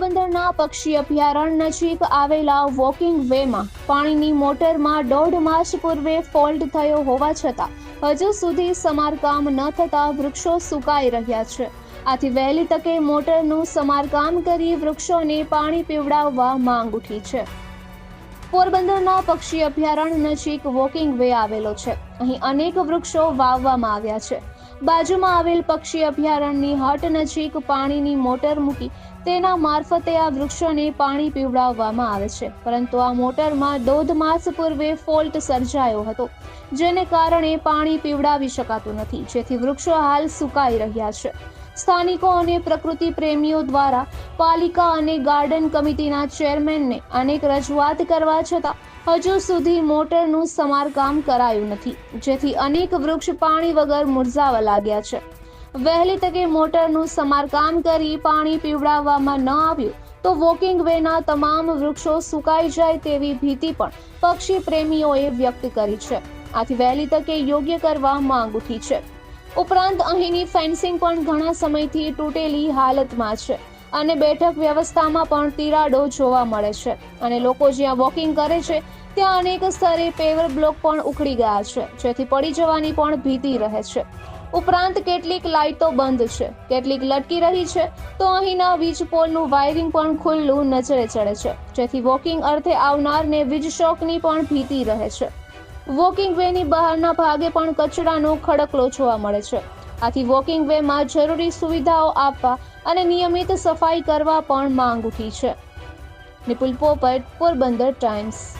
પક્ષી અભયારણ્ય નજીક આવેલા વોકિંગ વેમાં પાણીની મોટરમાં દોઢ માસ પૂર્વે ફોલ્ટ થયો હોવા છતાં હજુ સુધી સમારકામ ન થતા વૃક્ષો સુકાઈ રહ્યા છે. આથી વહેલી તકે મોટરનું સમારકામ કરી વૃક્ષોને પાણી પીવડાવવા માંગ ઉઠી છે. પોરબંદરના પક્ષી અભયારણ્ય નજીક વોકિંગ વે આવેલો છે. અહીં અનેક વૃક્ષો વાવવામાં આવ્યા છે. બાજુમાં આવેલ પક્ષી અભયારણ્યની હટ નજીક પાણીની મોટર મૂકી તેના મારફતે આ વૃક્ષોને પાણી પીવડાવવામાં આવે છે. પરંતુ આ મોટરમાં દોઢ માસ પૂર્વે ફોલ્ટ સર્જાયો હતો, જેને કારણે પાણી પીવડાવી શકાતું નથી. જેથી વૃક્ષો હાલ સુકાઈ રહ્યા છે. સ્થાનિકો અને પ્રકૃતિ પ્રેમીઓ દ્વારા પાલિકા અને ગાર્ડન કમિટીના ચેરમેનને અનેક રજૂઆત કરવા છતાં હજુ સુધી મોટરનું સમારકામ કરાયું નથી. જેથી અનેક વૃક્ષ પાણી વગર મુરઝાવા લાગ્યા છે. વહેલી તકે મોટરનું સમારકામ કરી પાણી પીવડાવવામાં ન આવ્યું તો વોકિંગ વેના તમામ વૃક્ષો સુકાઈ જાય તેવી ભીતિ પણ પક્ષી પ્રેમીઓએ વ્યક્ત કરી છે. આથી વહેલી તકે યોગ્ય કરવા માંગ ઉઠી છે. ઉપરાંત અહીંની ફેન્સિંગ પણ ઘણા સમયથી તૂટેલી હાલતમાં છે અને બેઠક વ્યવસ્થામાં પણ તિરાડો જોવા મળે છે અને લોકો જ્યાં વોકિંગ કરે છે, ત્યાં અનેક સ્તરે પેવર બ્લોક પણ ઉખડી ગયા છે, જેથી પડી જવાની પણ ભીતિ રહે છે. ઉપરાંત કેટલીક લાઇટો બંધ છે, કેટલીક લટકી રહી છે, તો અહીંના વીજ પોલનું વાયરિંગ પણ ખુલ્લું નજરે ચડે છે, જેથી વોકિંગ અર્થે આવનારને વીજ શોકની પણ ભીતિ રહે છે. વોકિંગ વેની બહારના ભાગે પણ કચરાનો ખડકલો જોવા મળે છે. આથી વોકિંગ વેમાં જરૂરી સુવિધાઓ આપવા અને નિયમિત સફાઈ કરવા પણ માંગ ઉઠી છે. નિપુલ પોપટ, પોરબંદર ટાઈમ્સ.